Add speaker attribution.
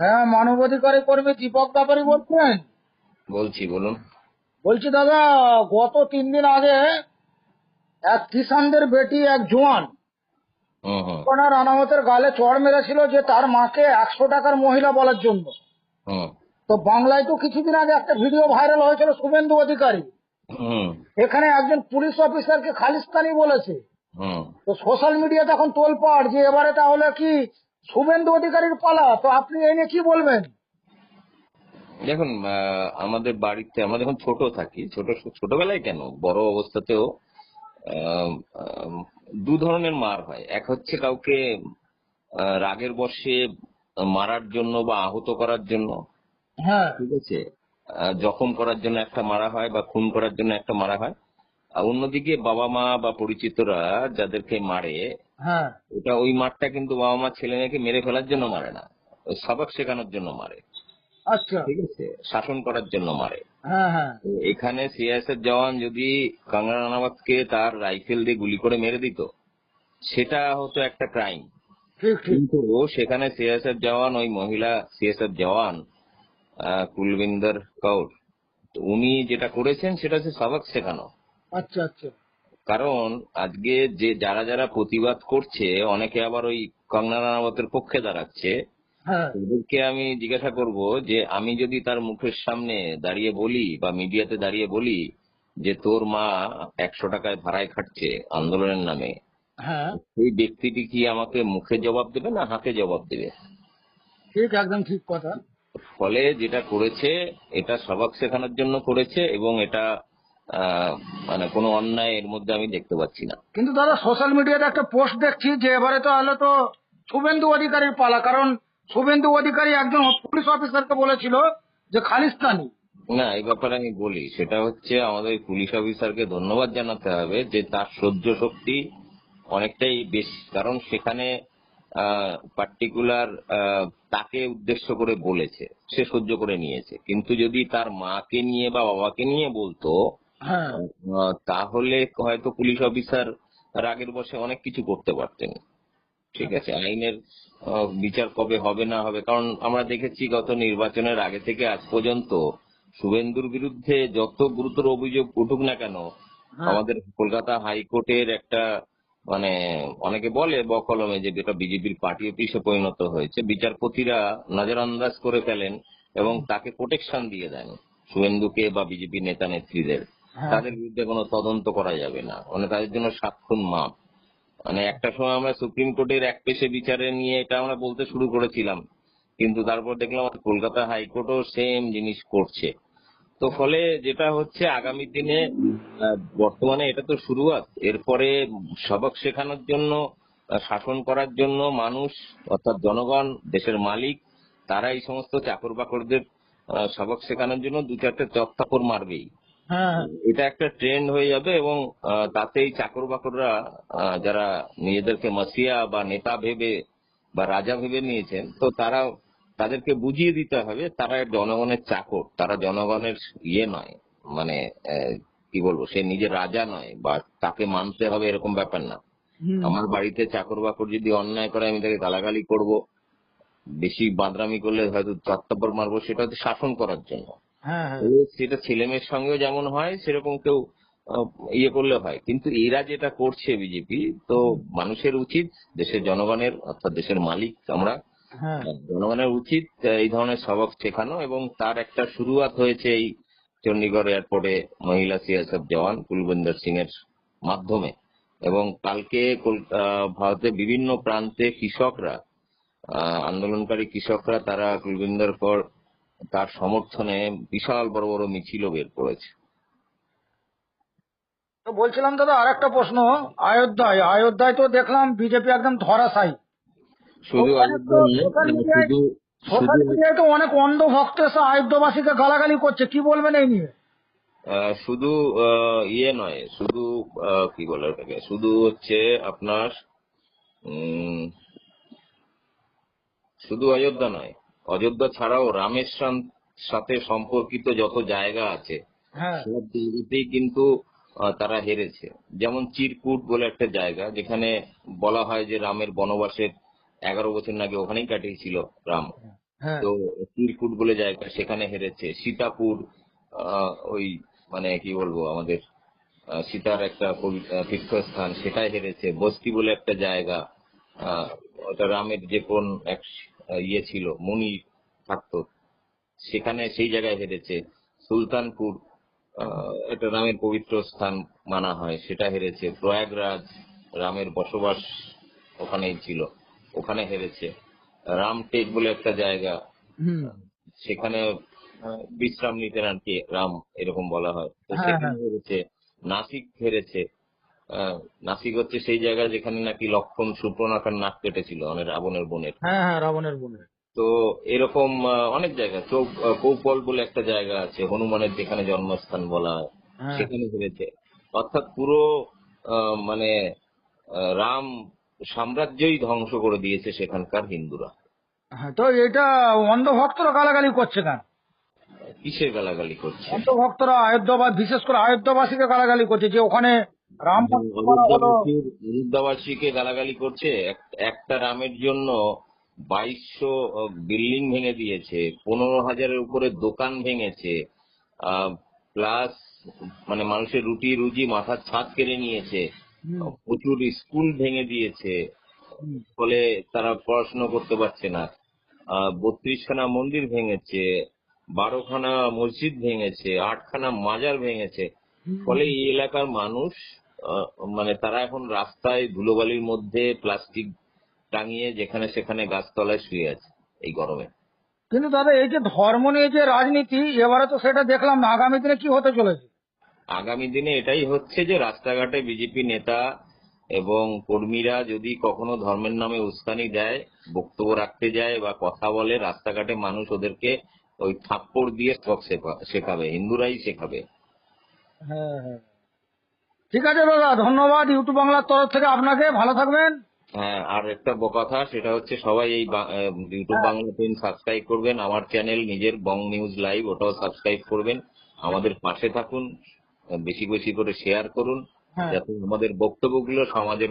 Speaker 1: হ্যাঁ মানবাধিকারী কর্মী দীপক ব্যাপারী বলছেন।
Speaker 2: বলছি বলুন।
Speaker 1: বলছি দাদা গত তিন দিন আগে এক কিষানদের বেটি এক জোয়ান ওনার আনামতের গালে চড় মেরেছিল যে তার মাকে একশো টাকার মহিলা বলার জন্য। তো বাংলায় তো কিছুদিন আগে একটা ভিডিও ভাইরাল হয়েছিল শুভেন্দু অধিকারী।
Speaker 2: হুম।
Speaker 1: এখানে একজন পুলিশ অফিসারকে খালিস্তানি বলেছে।
Speaker 2: হুম।
Speaker 1: তো সোশ্যাল মিডিয়াতে এখন তোলপাড় যে এবারে তাহলে কি শুভেন্দু অধিকারীর পালা তো আপনি এই নিয়ে কি বলবেন?
Speaker 2: দেখুন আমাদের বাড়িতে আমরা যখন ছোট থাকি ছোট ছোটবেলায় কেন? বড় অবস্থাতেও দু ধরনের মার হয়। এক হচ্ছে কাউকে রাগের বশে মারার জন্য বা আহত করার জন্য।
Speaker 1: হ্যাঁ।
Speaker 2: ঠিক আছে? জখম করার জন্য একটা মারা হয় বা খুন করার জন্য একটা মারা হয়। অন্যদিকে বাবা মা বা পরিচিতরা যাদেরকে মারে
Speaker 1: হ্যাঁ।
Speaker 2: ওটা ওই মারটা কিন্তু বাবা মা ছেলে মেয়েকে মেরে ফেলার জন্য মারে না। ওই সবক শেখানোর জন্য মারে।
Speaker 1: আচ্ছা।
Speaker 2: ঠিক আছে? শাসন করার জন্য মারে।
Speaker 1: হ্যাঁ হ্যাঁ।
Speaker 2: এখানে সিআইএসএফ জওয়ান যদি কাঙ্গনা রানাওয়াতকে তার রাইফেল দিয়ে গুলি করে মেরে দিত সেটা হতো একটা ক্রাইম। কিন্তু সেখানে সিএসএফ জওয়ান ওই মহিলা সিএসএফ জওয়ান কুলবিন্দর কৌর উনি যেটা করেছেন সেটা হচ্ছে সবক শেখানো।
Speaker 1: আচ্ছা আচ্ছা।
Speaker 2: কারণ আজকে যে যারা যারা প্রতিবাদ করছে অনেকে আবার ওই কঙ্গনা রানাবতের পক্ষে দাঁড়াচ্ছে।
Speaker 1: হ্যাঁ।
Speaker 2: ওদেরকে আমি জিজ্ঞাসা করব যে আমি যদি তার মুখের সামনে দাঁড়িয়ে বলি বা মিডিয়াতে দাঁড়িয়ে বলি যে তোর মা একশো টাকায় ভাড়ায় খাটছে আন্দোলনের নামে।
Speaker 1: হ্যাঁ।
Speaker 2: সেই ব্যক্তিটি কি আমাকে মুখে জবাব দেবে না হাতে জবাব দেবে?
Speaker 1: ঠিক একদম ঠিক কথা।
Speaker 2: ফলে যেটা করেছে এটা সবক শেখানোর জন্য করেছে এবং এটা মানে কোনো অন্যায় এর মধ্যে আমি দেখতে পাচ্ছি না।
Speaker 1: কিন্তু দাদা সোশ্যাল মিডিয়াতে একটা পোস্ট দেখছি যে এবারে তো হলো তো শুভেন্দু অধিকারীর পালা। কারণ শুভেন্দু অধিকারী একজন পুলিশ অফিসারকে বলেছিল যে খালিস্তানি
Speaker 2: না এই ব্যাপারে আমি বলি সেটা হচ্ছে আমাদের পুলিশ অফিসারকে ধন্যবাদ জানাতে হবে যে তার সহ্য শক্তি অনেকটাই বেশি। কারণ সেখানে পার্টিকুলার তাকে উদ্দেশ্য করে বলেছে সে সহ্য করে নিয়েছে। কিন্তু যদি তার মাকে নিয়ে বা বাবাকে নিয়ে বলতো তাহলে হয়তো পুলিশ অফিসার রাগের বসে অনেক কিছু করতে পারতেন ঠিক আছে আইনের বিচার কবে হবে না হবে কারণ আমরা দেখেছি গত নির্বাচনের আগে থেকে আজ পর্যন্ত শুভেন্দুর বিরুদ্ধে যত গুরুতর অভিযোগ উঠুক না কেন
Speaker 1: হ্যাঁ।
Speaker 2: আমাদের কলকাতা হাইকোর্টের একটা মানে অনেকে বলে বকলমে যে যেটা বিজেপির পার্টি অফিসে পরিণত হয়েছে বিচারপতিরা নজরআন্দাজ করে ফেলেন এবং তাকে প্রোটেকশন দিয়ে দেন শুভেন্দুকে বা বিজেপি নেতা নেত্রীদের
Speaker 1: হ্যাঁ।
Speaker 2: তাদের বিরুদ্ধে কোনো তদন্ত করা যাবে না। মানে তাদের জন্য সাক্ষণ মাপ। মানে একটা সময় আমরা সুপ্রিম কোর্টের এক পেশে বিচারে নিয়ে এটা আমরা বলতে শুরু করেছিলাম। কিন্তু তারপর দেখলাম কলকাতা হাইকোর্টও সেম জিনিস করছে। তো ফলে যেটা হচ্ছে আগামী দিনে বর্তমানে এটা তো শুরুয়াত। এরপরে সবক শেখানোর জন্য শাসন করার জন্য মানুষ, অর্থাৎ জনগণ, দেশের মালিক, তারা এই সমস্ত চাকর বাকরদের সবক শেখানোর জন্য দু চারটে চত্তাপর মারবেই।
Speaker 1: হ্যাঁ
Speaker 2: এটা একটা ট্রেন্ড হয়ে যাবে এবং তাতেই চাকর বাকররা যারা নিজেদেরকে মাসিয়া বা নেতা ভেবে বা রাজা ভেবে নিয়েছেন তো তারা তাদেরকে বুঝিয়ে দিতে হবে তারা জনগণের চাকর তারা জনগণের ইয়ে নয় মানে কি বলব সে নিজের রাজা নয় বা তাকে মানতে হবে এরকম ব্যাপার না। আমার বাড়িতে চাকর বাকর যদি অন্যায় করে আমি তাকে গালাগালি করব বেশি বাদরামি করলে হয়তো চত্তাপর মারবো সেটা হচ্ছে শাসন করার জন্য।
Speaker 1: হ্যাঁ হ্যাঁ
Speaker 2: সেটা ছেলে মেয়ের সঙ্গেও যেমন হয় সেরকম কেউ ইয়ে করলে হয়। কিন্তু এরা যেটা করছে বিজেপি তো মানুষের উচিত দেশের জনগণের অর্থাৎ দেশের মালিক আমরা
Speaker 1: হ্যাঁ।
Speaker 2: জনগণের উচিত এই ধরনের সবক শেখানো এবং তার একটা শুরুয়াত হয়েছে এই চণ্ডীগড় এয়ারপোর্টে মহিলা সিএসএফ জওয়ান কুলবিন্দর সিং এর মাধ্যমে। এবং কালকে কল- ভারতের বিভিন্ন প্রান্তে কৃষকরা আহ, আন্দোলনকারী কৃষকরা তারা কুলবিন্দর কর তার সমর্থনে বিশাল বড় বড় মিছিলও বের করেছে।
Speaker 1: তো বলছিলাম দাদা আরেকটা প্রশ্ন। অযোধ্যায় অযোধ্যায় তো দেখলাম বিজেপি একদম ধরাশায়ী।
Speaker 2: শুধু
Speaker 1: মিডিয়ায়-
Speaker 2: শুধু
Speaker 1: সোশ্যাল মিডিয়ায় তো অনেক অন্ধ ভক্ত এসে আয়োধ্যবাসীকে গালাগালি করছে। কি বলবেন এই নিয়ে?
Speaker 2: শুধু ইয়ে নয় শুধু কি বলে ওটাকে? শুধু হচ্ছে আপনার শুধু অযোধ্যা নয় অযোধ্যা ছাড়াও রামের সাথে সম্পর্কিত যত জায়গা আছে
Speaker 1: হ্যাঁ।
Speaker 2: সব জায়গাতেই কিন্তু তারা হেরেছে। যেমন চিরকুট বলে একটা জায়গা যেখানে বলা হয় যে রামের বনবাসের এগারো বছর নাকি ওখানেই কাটিয়েছিল রাম।
Speaker 1: হ্যাঁ।
Speaker 2: তো চিরকুট বলে জায়গা সেখানে হেরেছে। সীতাপুর ওই মানে কি বলব আমাদের সীতার একটা তীর্থস্থান সেটাই হেরেছে। বস্তি বলে একটা জায়গা ওটা রামের যে কোন এক ইয়ে ছিল মুনি থাকতো। সেখানে সেই জায়গায় হেরেছে। সুলতানপুর এটা রামের পবিত্র স্থান মানা হয় সেটা হেরেছে। প্রয়াগরাজ রামের বসবাস ওখানেই ছিল ওখানে হেরেছে। রামটেক বলে একটা জায়গা সেখানে বিশ্রাম নিতেন আর কি রাম এরকম বলা হয়। তো
Speaker 1: হ্যাঁ,
Speaker 2: সেখানে
Speaker 1: হ্যাঁ।
Speaker 2: হেরেছে নাসিক হেরেছে নাসিক হচ্ছে সেই জায়গা যেখানে নাকি লক্ষণ সুপ্রনাখার নাক কেটেছিল মানে রাবণের বোনের।
Speaker 1: হ্যাঁ হ্যাঁ রাবণের বোনের
Speaker 2: তো এরকম অনেক জায়গা আহ, কৌপল বলে একটা জায়গা আছে হনুমানের যেখানে জন্মস্থান বলা হয়
Speaker 1: হ্যাঁ।
Speaker 2: সেখানে হেরেছে অর্থাৎ পুরো মানে রাম সাম্রাজ্যই ধ্বংস করে দিয়েছে সেখানকার হিন্দুরা।
Speaker 1: হ্যাঁ তো এটা অন্ধ ভক্তরা গালাগালি করছে কেন?
Speaker 2: কিসের গালাগালি করছে?
Speaker 1: অন্ধ ভক্তরা আয়োধ্যাবাদ বিশেষ করে আয়োধ্যাবাসীকে গালাগালি করছে যে ওখানে রাম
Speaker 2: অযোধ্যাবাসীকে গালাগালি করছে একটা রামের জন্য বাইশশো বিল্ডিং ভেঙে দিয়েছে পনেরো হাজারের উপরে দোকান ভেঙেছে প্লাস মানে মানুষের রুটি রুজি মাথার ছাদ কেড়ে নিয়েছে প্রচুর স্কুল ভেঙে দিয়েছে ফলে তারা পড়াশোনা করতে পারছে না। বত্রিশখানা মন্দির ভেঙেছে বারোখানা মসজিদ ভেঙেছে আটখানা মাজার ভেঙেছে ফলে এই এলাকার মানুষ মানে তারা এখন রাস্তায় ধুলোবালির মধ্যে প্লাস্টিক টাঙিয়ে যেখানে সেখানে গাছতলায় শুয়ে আছে এই গরমে।
Speaker 1: কিন্তু দাদা এই যে ধর্ম নিয়ে যে রাজনীতি এবারে তো সেটা দেখলাম না। আগামী দিনে কি হতে চলেছে?
Speaker 2: আগামী দিনে এটাই হচ্ছে যে রাস্তাঘাটে বিজেপি নেতা এবং কর্মীরা যদি কখনো ধর্মের নামে উস্কানি দেয় বক্তব্য রাখতে যায় বা কথা বলে রাস্তাঘাটে মানুষ ওদেরকে ওই থাপ্পড় দিয়ে সব শেখাবে হিন্দুরাই শেখাবে।
Speaker 1: হ্যাঁ হ্যাঁ। ঠিক আছে দাদা ধন্যবাদ ইউটিউব বাংলার তরফ থেকে আপনাকে ভালো থাকবেন।
Speaker 2: হ্যাঁ আর একটা বকাথা কথা সেটা হচ্ছে সবাই এই ইউটিউব বাংলা পেন সাবস্ক্রাইব করবেন আমার চ্যানেল নিজের বং নিউজ লাইভ ওটাও সাবস্ক্রাইব করবেন। আমাদের পাশে থাকুন বেশি বেশি করে শেয়ার করুন
Speaker 1: হ্যাঁ।
Speaker 2: যাতে আমাদের বক্তব্যগুলো সমাজের